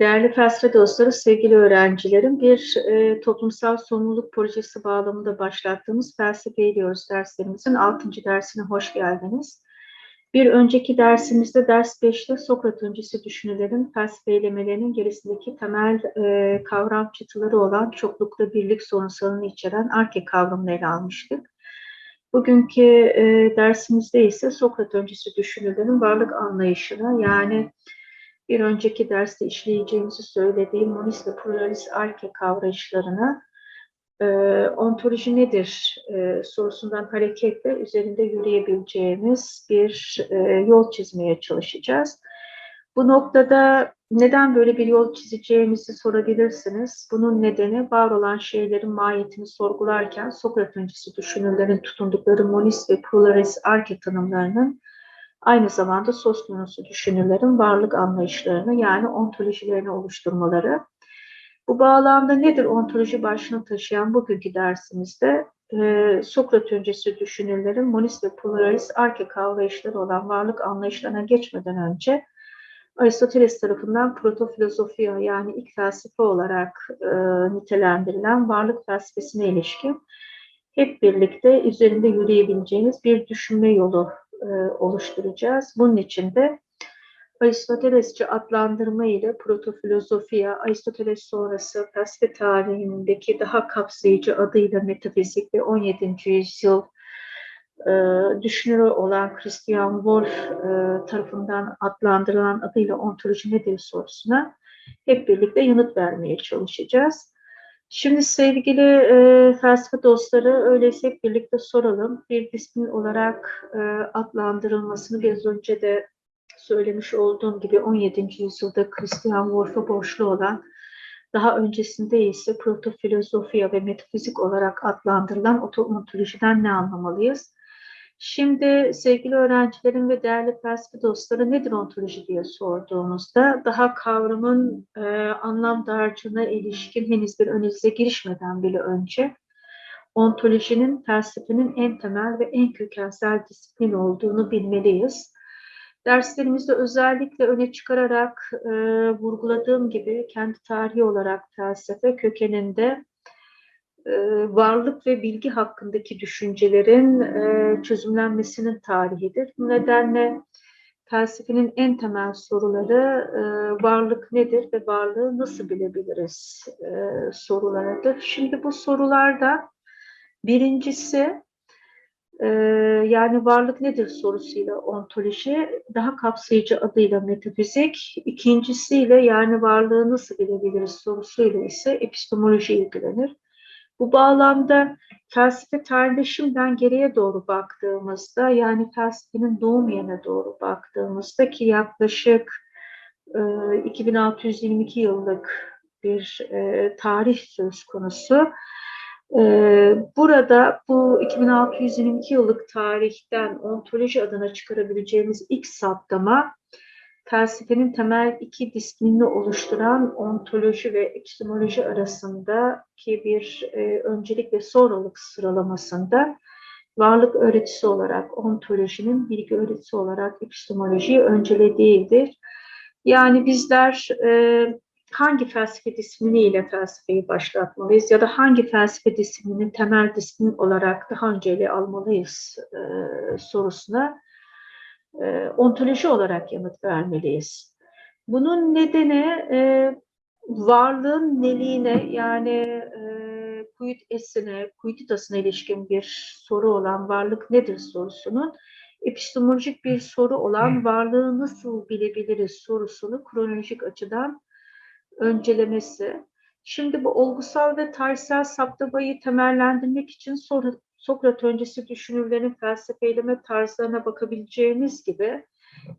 Değerli felsefe dostları, sevgili öğrencilerim, bir e, toplumsal sorumluluk projesi bağlamında başlattığımız felsefe ediyoruz derslerimizin 6. dersine hoş geldiniz. Bir önceki dersimizde ders 5'te Sokrat öncesi düşünürlerin felsefe eylemelerinin gerisindeki temel e, kavram çıtıları olan çoklukla birlik sorunsalını içeren arke kavramını ele almıştık. Bugünkü e, dersimizde ise Sokrat öncesi düşünürlerin varlık anlayışına yani bir önceki derste işleyeceğimizi söylediğim monist ve pluralist arke kavrayışlarına e, ontoloji nedir e, sorusundan hareketle üzerinde yürüyebileceğimiz bir e, yol çizmeye çalışacağız. Bu noktada neden böyle bir yol çizeceğimizi sorabilirsiniz. Bunun nedeni var olan şeylerin mahiyetini sorgularken Sokrat öncesi düşünürlerin tutundukları monist ve pluralist arke tanımlarının aynı zamanda konusu düşünürlerin varlık anlayışlarını yani ontolojilerini oluşturmaları. Bu bağlamda nedir ontoloji başlığını taşıyan bugünkü dersimizde e, Sokrat öncesi düşünürlerin monist ve pluralist arke kavrayışları olan varlık anlayışlarına geçmeden önce Aristoteles tarafından protofilozofiya yani ilk felsefe olarak e, nitelendirilen varlık felsefesine ilişkin hep birlikte üzerinde yürüyebileceğiniz bir düşünme yolu e, oluşturacağız. Bunun için de Aristotelesçi adlandırma ile protofilozofiya, Aristoteles sonrası felsefe tarihindeki daha kapsayıcı adıyla metafizik ve 17. yüzyıl e, düşünürü olan Christian Wolff e, tarafından adlandırılan adıyla ontoloji nedir sorusuna hep birlikte yanıt vermeye çalışacağız. Şimdi sevgili e, felsefe dostları öyleyse birlikte soralım. Bir disiplin olarak e, adlandırılmasını biraz önce de söylemiş olduğum gibi 17. yüzyılda Christian Wolff'a borçlu olan daha öncesinde ise protofilozofiya ve metafizik olarak adlandırılan ontolojiden ne anlamalıyız? Şimdi sevgili öğrencilerim ve değerli felsefe dostları nedir ontoloji diye sorduğumuzda daha kavramın e, anlam dağarcığına ilişkin henüz bir analize girişmeden bile önce ontolojinin felsefenin en temel ve en kökensel disiplin olduğunu bilmeliyiz. Derslerimizde özellikle öne çıkararak e, vurguladığım gibi kendi tarihi olarak felsefe kökeninde varlık ve bilgi hakkındaki düşüncelerin e, çözümlenmesinin tarihidir. Bu nedenle felsefenin en temel soruları e, varlık nedir ve varlığı nasıl bilebiliriz sorularıdır. Şimdi bu sorularda birincisi yani varlık nedir sorusuyla ontoloji, daha kapsayıcı adıyla metafizik, ikincisiyle yani varlığı nasıl bilebiliriz sorusuyla ise epistemoloji ilgilenir. Bu bağlamda felsefe tarihinde şimdiden geriye doğru baktığımızda yani felsefenin doğum yerine doğru baktığımızda ki yaklaşık e, 2622 yıllık bir e, tarih söz konusu. E, burada bu 2622 yıllık tarihten ontoloji adına çıkarabileceğimiz ilk saptama felsefenin temel iki disiplinini oluşturan ontoloji ve epistemoloji arasındaki bir e, öncelik ve sonralık sıralamasında varlık öğretisi olarak ontolojinin, bilgi öğretisi olarak epistemolojiyi öncelediğidir. Yani bizler e, hangi felsefe disipliniyle felsefeyi başlatmalıyız ya da hangi felsefe disiplininin temel disiplin olarak daha önce ele almalıyız e, sorusuna e, ontoloji olarak yanıt vermeliyiz. Bunun nedeni e, varlığın neliğine yani e, quid essene, quiditasına ilişkin bir soru olan varlık nedir sorusunun epistemolojik bir soru olan varlığı nasıl bilebiliriz sorusunu kronolojik açıdan öncelemesi. Şimdi bu olgusal ve tarihsel saptamayı temellendirmek için soru, Sokrat öncesi düşünürlerin felsefeyleme tarzlarına bakabileceğimiz gibi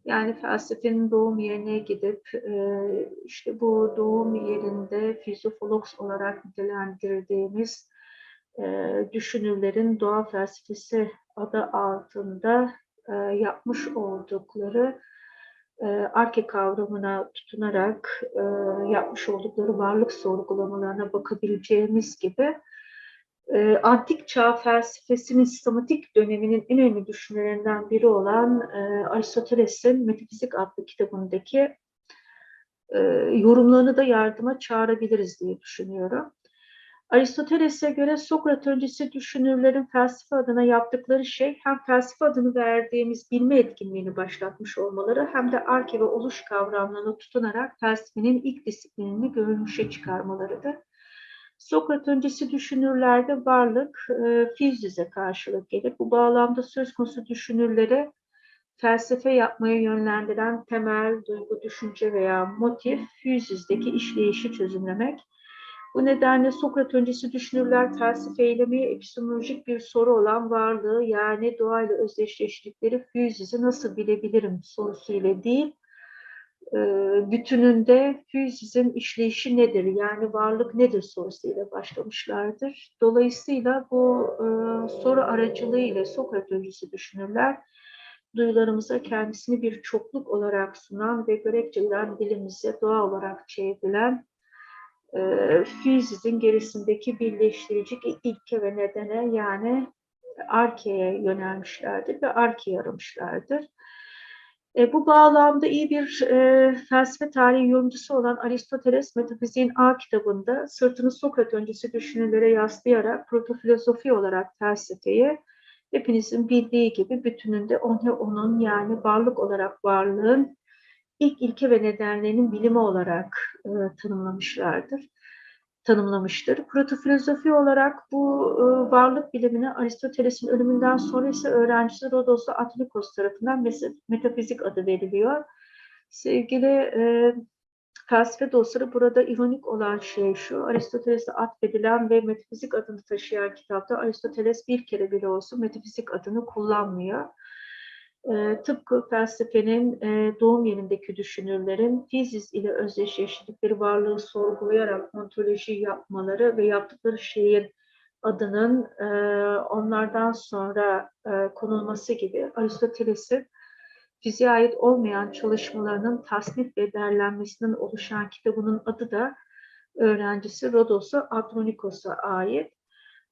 yani felsefenin doğum yerine gidip e, işte bu doğum yerinde fizofologs olarak nitelendirdiğimiz e, düşünürlerin doğa felsefesi adı altında e, yapmış oldukları arke kavramına tutunarak yapmış oldukları varlık sorgulamalarına bakabileceğimiz gibi e, antik çağ felsefesinin sistematik döneminin en önemli düşünürlerinden biri olan e, Aristoteles'in Metafizik adlı kitabındaki e, yorumlarını da yardıma çağırabiliriz diye düşünüyorum. Aristoteles'e göre Sokrat öncesi düşünürlerin felsefe adına yaptıkları şey hem felsefe adını verdiğimiz bilme etkinliğini başlatmış olmaları hem de arke ve oluş kavramlarına tutunarak felsefenin ilk disiplinini görünüşe çıkarmalarıdır. Sokrat öncesi düşünürlerde varlık e, fizize karşılık gelir. Bu bağlamda söz konusu düşünürlere felsefe yapmaya yönlendiren temel duygu, düşünce veya motif fizizdeki işleyişi çözümlemek. Bu nedenle Sokrat öncesi düşünürler felsefe eylemi epistemolojik bir soru olan varlığı yani doğayla özdeşleştikleri fizizi nasıl bilebilirim sorusuyla değil, e, bütününde fizizin işleyişi nedir yani varlık nedir sorusuyla başlamışlardır. Dolayısıyla bu e, soru aracılığıyla Sokrat öncesi düşünürler duyularımıza kendisini bir çokluk olarak sunan ve Grekçeden dilimize doğa olarak çevrilen e, gerisindeki birleştirici ilke ve nedene yani arkeye yönelmişlerdir ve arkeyi aramışlardır. E, bu bağlamda iyi bir e, felsefe tarihi yorumcusu olan Aristoteles Metafiziğin A kitabında sırtını Sokrat öncesi düşünürlere yaslayarak protofilosofi olarak felsefeyi hepinizin bildiği gibi bütününde onu onun yani varlık olarak varlığın ilk ilke ve nedenlerinin bilimi olarak e, tanımlamışlardır tanımlamıştır. Protofilozofi olarak bu e, varlık bilimini Aristoteles'in ölümünden sonra ise öğrencisi Rodos'u Atlikos tarafından metafizik adı veriliyor. Sevgili e, felsefe dostları burada ironik olan şey şu, Aristoteles'e atfedilen ve metafizik adını taşıyan kitapta Aristoteles bir kere bile olsun metafizik adını kullanmıyor. E, tıpkı felsefenin e, doğum yerindeki düşünürlerin fizis ile özdeşleştikleri varlığı sorgulayarak ontoloji yapmaları ve yaptıkları şeyin adının e, onlardan sonra e, konulması gibi Aristoteles'in fiziğe ait olmayan çalışmalarının tasnif ve derlenmesinden oluşan kitabının adı da öğrencisi Rodos'a Adronikos'a ait.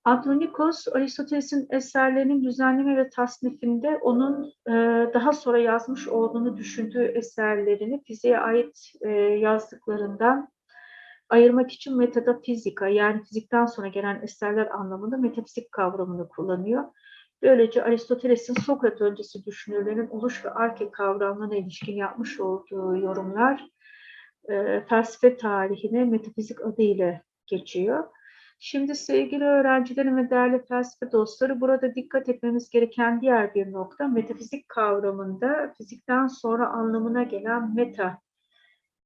Andronikos, Aristoteles'in eserlerinin düzenleme ve tasnifinde onun e, daha sonra yazmış olduğunu düşündüğü eserlerini fiziğe ait e, yazdıklarından ayırmak için metafizika yani fizikten sonra gelen eserler anlamında metafizik kavramını kullanıyor. Böylece Aristoteles'in Sokrat öncesi düşünürlerin oluş ve arke kavramlarına ilişkin yapmış olduğu yorumlar e, felsefe tarihine metafizik adıyla geçiyor. Şimdi sevgili öğrencilerim ve değerli felsefe dostları burada dikkat etmemiz gereken diğer bir nokta metafizik kavramında fizikten sonra anlamına gelen meta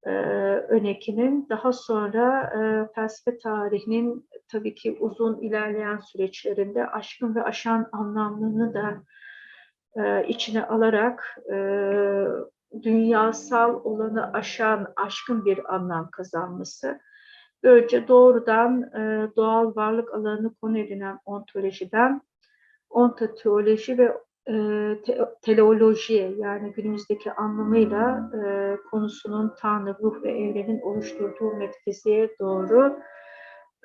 e, önekinin daha sonra e, felsefe tarihinin tabii ki uzun ilerleyen süreçlerinde aşkın ve aşan anlamını da e, içine alarak e, dünyasal olanı aşan aşkın bir anlam kazanması Böylece doğrudan e, doğal varlık alanını konu edinen ontolojiden ontoteoloji ve e, te, teleolojiye yani günümüzdeki anlamıyla e, konusunun Tanrı, ruh ve evrenin oluşturduğu metafiziğe doğru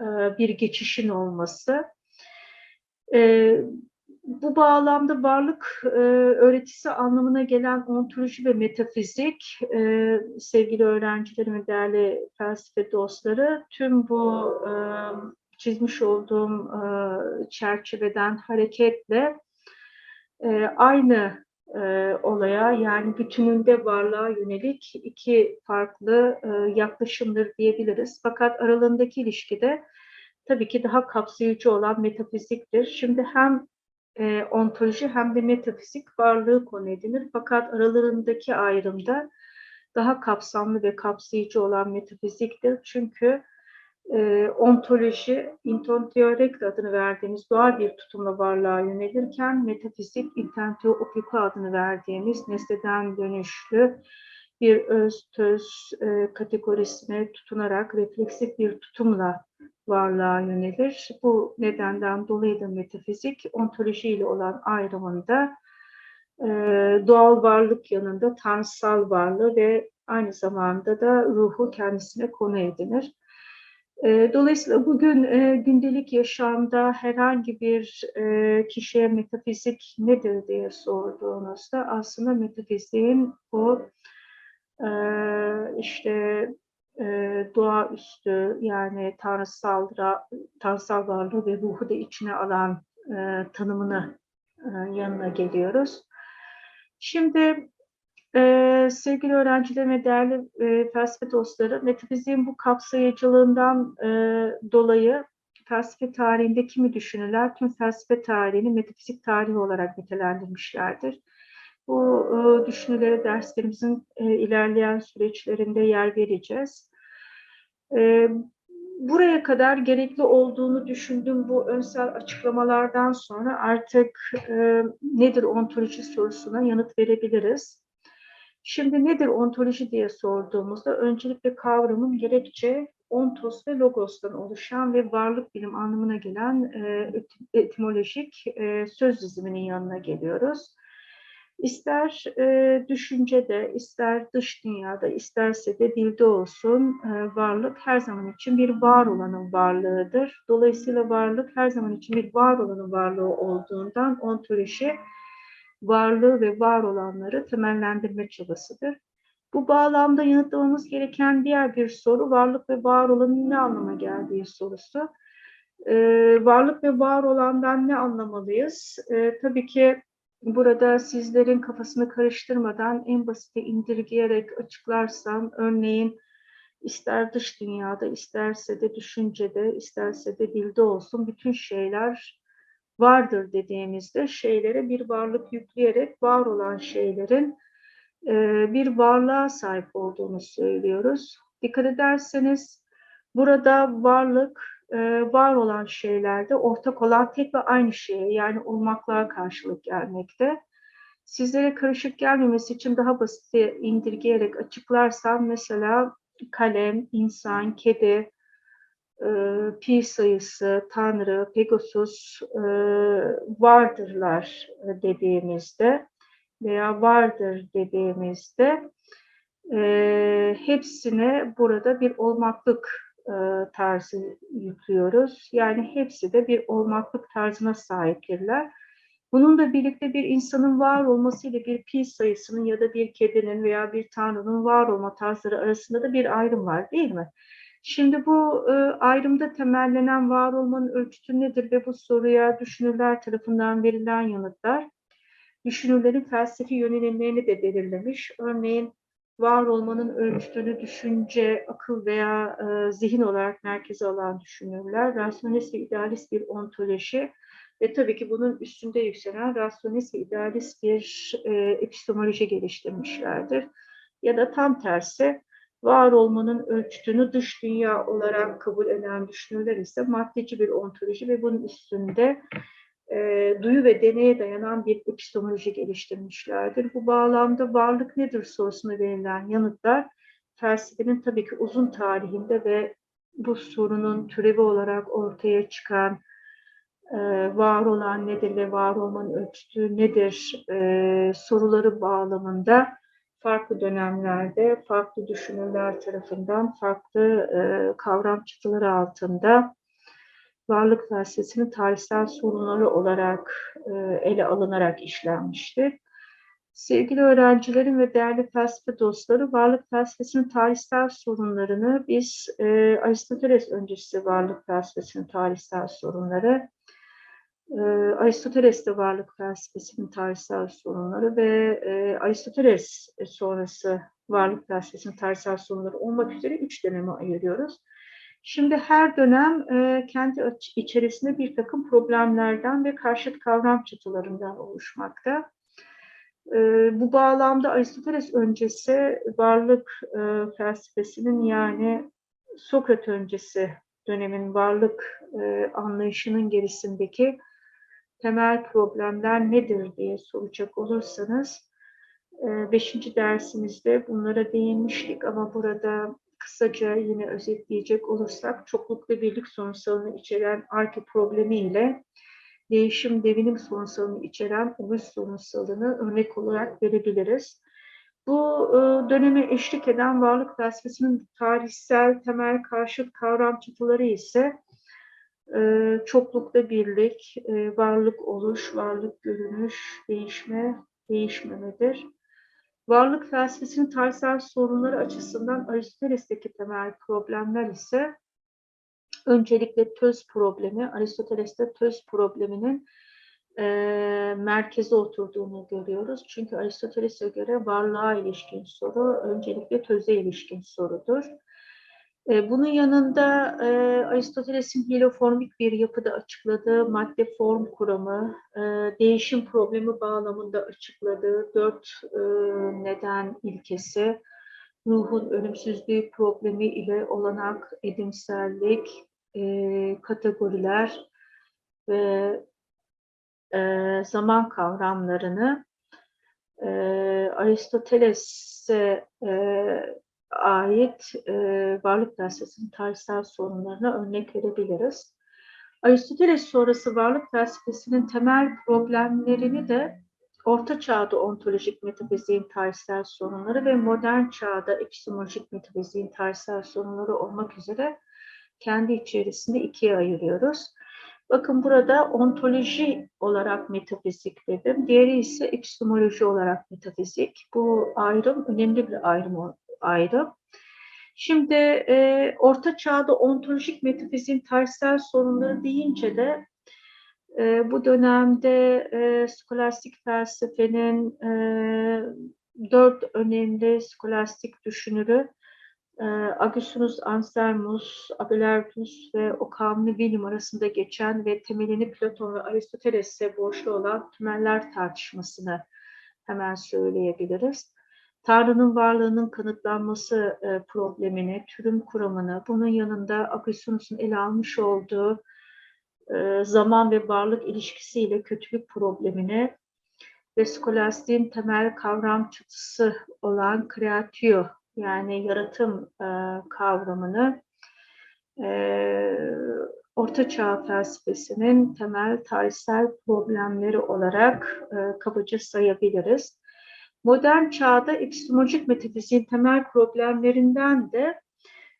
e, bir geçişin olması. E, bu bağlamda varlık e, öğretisi anlamına gelen ontoloji ve metafizik, e, sevgili öğrencilerim ve değerli felsefe dostları, tüm bu e, çizmiş olduğum e, çerçeveden hareketle e, aynı e, olaya yani bütününde varlığa yönelik iki farklı e, yaklaşımdır diyebiliriz. Fakat aralarındaki ilişkide tabii ki daha kapsayıcı olan metafiziktir. Şimdi hem e, ontoloji hem de metafizik varlığı konu edilir. Fakat aralarındaki ayrımda daha kapsamlı ve kapsayıcı olan metafiziktir. Çünkü e, ontoloji, intonteorek adını verdiğimiz doğal bir tutumla varlığa yönelirken metafizik, intentio opico adını verdiğimiz nesneden dönüşlü bir öz töz e, kategorisine tutunarak refleksif bir tutumla varlığa yönelir. Bu nedenden dolayı da metafizik ontoloji ile olan ayrımında e, doğal varlık yanında tanrısal varlığı ve aynı zamanda da ruhu kendisine konu edinir. E, dolayısıyla bugün e, gündelik yaşamda herhangi bir kişiye metafizik nedir diye sorduğunuzda aslında metafiziğin bu işte e, doğaüstü yani tanrısal, tanrısal varlığı ve ruhu da içine alan e, tanımını e, yanına geliyoruz. Şimdi e, sevgili öğrencilerim ve değerli e, felsefe dostları, metafiziğin bu kapsayıcılığından e, dolayı felsefe tarihinde kimi düşünürler, tüm felsefe tarihini metafizik tarihi olarak nitelendirmişlerdir. Bu e, düşüncelere derslerimizin e, ilerleyen süreçlerinde yer vereceğiz. E, buraya kadar gerekli olduğunu düşündüğüm bu önsel açıklamalardan sonra artık e, nedir ontoloji sorusuna yanıt verebiliriz. Şimdi nedir ontoloji diye sorduğumuzda öncelikle kavramın gerekçe ontos ve logostan oluşan ve varlık bilim anlamına gelen e, etimolojik e, söz diziminin yanına geliyoruz. İster e, düşüncede, ister dış dünyada, isterse de dilde olsun e, varlık her zaman için bir var olanın varlığıdır. Dolayısıyla varlık her zaman için bir var olanın varlığı olduğundan ontoloji varlığı ve var olanları temellendirme çabasıdır. Bu bağlamda yanıtlamamız gereken diğer bir soru varlık ve var olanın ne anlama geldiği sorusu. Ee, varlık ve var olandan ne anlamalıyız? Ee, tabii ki burada sizlerin kafasını karıştırmadan en basite indirgeyerek açıklarsam örneğin ister dış dünyada, isterse de düşüncede, isterse de dilde olsun bütün şeyler vardır dediğimizde şeylere bir varlık yükleyerek var olan şeylerin e, bir varlığa sahip olduğunu söylüyoruz. Dikkat ederseniz burada varlık e, var olan şeylerde ortak olan tek ve aynı şeye yani olmaklığa karşılık gelmekte. Sizlere karışık gelmemesi için daha basit indirgeyerek açıklarsam mesela kalem, insan, kedi, e, pi sayısı, Tanrı, Pegasus e, vardırlar dediğimizde veya vardır dediğimizde e, hepsine burada bir olmaklık e, tarzı yüklüyoruz. Yani hepsi de bir olmaklık tarzına sahiptirler. Bunun da birlikte bir insanın var olmasıyla bir pi sayısının ya da bir kedinin veya bir tanrının var olma tarzları arasında da bir ayrım var değil mi? Şimdi bu e, ayrımda temellenen var olmanın ölçütü nedir ve bu soruya düşünürler tarafından verilen yanıtlar düşünürlerin felsefi yönelimlerini de belirlemiş. Örneğin var olmanın ölçütünü düşünce, akıl veya e, zihin olarak merkeze alan düşünürler. Rasyonist ve idealist bir ontoloji ve tabii ki bunun üstünde yükselen rasyonist ve idealist bir e, epistemoloji geliştirmişlerdir. Ya da tam tersi var olmanın ölçütünü dış dünya olarak kabul eden düşünürler ise maddeci bir ontoloji ve bunun üstünde e, duyu ve deneye dayanan bir epistemoloji geliştirmişlerdir. Bu bağlamda varlık nedir sorusuna verilen yanıtlar felsefenin tabii ki uzun tarihinde ve bu sorunun türevi olarak ortaya çıkan e, var olan nedir ve var olmanın ölçütü nedir e, soruları bağlamında farklı dönemlerde farklı düşünürler tarafından farklı e, kavram çıtaları altında varlık felsefesinin tarihsel sorunları olarak e, ele alınarak işlenmiştir. Sevgili öğrencilerim ve değerli felsefe dostları, varlık felsefesinin tarihsel sorunlarını biz e, Aristoteles öncesi varlık felsefesinin tarihsel sorunları, e, Aristoteles'te varlık felsefesinin tarihsel sorunları ve e, Aristoteles sonrası varlık felsefesinin tarihsel sorunları olmak üzere üç döneme ayırıyoruz. Şimdi her dönem e, kendi içerisinde bir takım problemlerden ve karşıt kavram çatılarından oluşmakta. E, bu bağlamda Aristoteles öncesi varlık e, felsefesinin yani Sokrat öncesi dönemin varlık e, anlayışının gerisindeki temel problemler nedir diye soracak olursanız, e, beşinci dersimizde bunlara değinmiştik ama burada kısaca yine özetleyecek olursak çoklukla birlik sorunsalını içeren arke problemi ile değişim devinim sorunsalını içeren uluş sorunsalını örnek olarak verebiliriz. Bu e, döneme eşlik eden varlık felsefesinin tarihsel temel karşıt kavram çıtıları ise e, çoklukta birlik, e, varlık oluş, varlık görünüş, değişme, değişmemedir. Varlık felsefesinin tarihsel sorunları açısından Aristoteles'teki temel problemler ise öncelikle töz problemi, Aristoteles'te töz probleminin e, merkeze oturduğunu görüyoruz. Çünkü Aristoteles'e göre varlığa ilişkin soru öncelikle töze ilişkin sorudur. E, bunun yanında e, Aristoteles'in hiloformik bir yapıda açıkladığı madde form kuramı, e, değişim problemi bağlamında açıkladığı dört e, neden ilkesi, ruhun ölümsüzlüğü problemi ile olanak, edimsellik, kategoriler ve zaman kavramlarını e, Aristoteles'e ait e, varlık felsefesinin tarihsel sorunlarına örnek verebiliriz. Aristoteles sonrası varlık felsefesinin temel problemlerini de Orta Çağ'da ontolojik metafiziğin tarihsel sorunları ve modern çağda epistemolojik metafiziğin tarihsel sorunları olmak üzere kendi içerisinde ikiye ayırıyoruz. Bakın burada ontoloji olarak metafizik dedim. Diğeri ise epistemoloji olarak metafizik. Bu ayrım önemli bir ayrım. Ayrım. Şimdi e, Orta Çağ'da ontolojik metafiziğin tarihsel sorunları deyince de e, bu dönemde e, skolastik felsefenin e, dört önemli skolastik düşünürü e, Augustinus Anselmus, Abelardus ve Occam'lı William arasında geçen ve temelini Platon ve Aristoteles'e borçlu olan tümeller tartışmasını hemen söyleyebiliriz. Tanrı'nın varlığının kanıtlanması e, problemini, türüm kuramını, bunun yanında Augustinus'un ele almış olduğu e, zaman ve varlık ilişkisiyle kötülük problemini ve skolastiğin temel kavram çatısı olan kreatio yani yaratım e, kavramını e, Orta Çağ felsefesinin temel tarihsel problemleri olarak e, kabaca sayabiliriz. Modern çağda epistemolojik metafiziğin temel problemlerinden de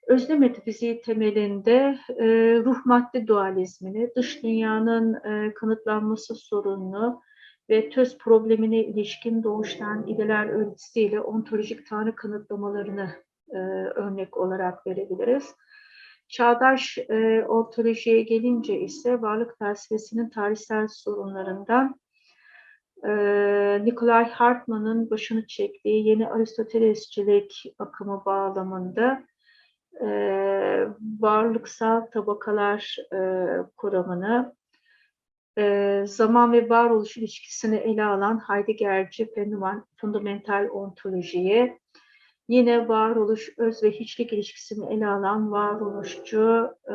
özne metafiziği temelinde e, ruh madde dualizmini, dış dünyanın e, kanıtlanması sorununu, ve töz problemine ilişkin doğuştan ideler öğretisiyle ontolojik tanrı kanıtlamalarını e, örnek olarak verebiliriz. Çağdaş e, ontolojiye gelince ise varlık felsefesinin tarihsel sorunlarından e, Nikolay Hartmann'ın başını çektiği yeni Aristotelesçilik akımı bağlamında e, varlıksal tabakalar e, kuramını e, zaman ve varoluş ilişkisini ele alan Heidegger'ci fundamental ontolojiye, yine varoluş, öz ve hiçlik ilişkisini ele alan varoluşçu, e,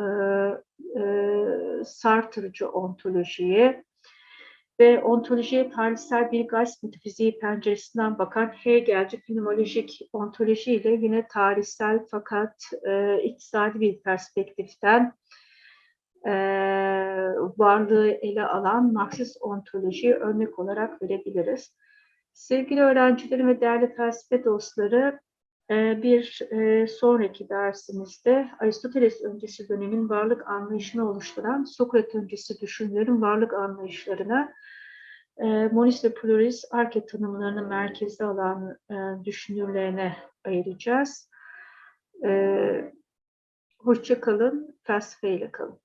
e, Sartre'cı ontolojiye ve ontolojiye tarihsel bir gaz metafiziği penceresinden bakan Hegelci fenomenolojik ontoloji ile yine tarihsel fakat e, iktisadi bir perspektiften e, varlığı ele alan Marksist ontolojiyi örnek olarak verebiliriz. Sevgili öğrencilerim ve değerli felsefe dostları, bir e, sonraki dersimizde Aristoteles öncesi dönemin varlık anlayışını oluşturan Sokrat öncesi düşünürlerin varlık anlayışlarına e, Monis ve Pluris arke tanımlarını merkezde alan düşünürlerine ayıracağız. Hoşça kalın, felsefeyle kalın.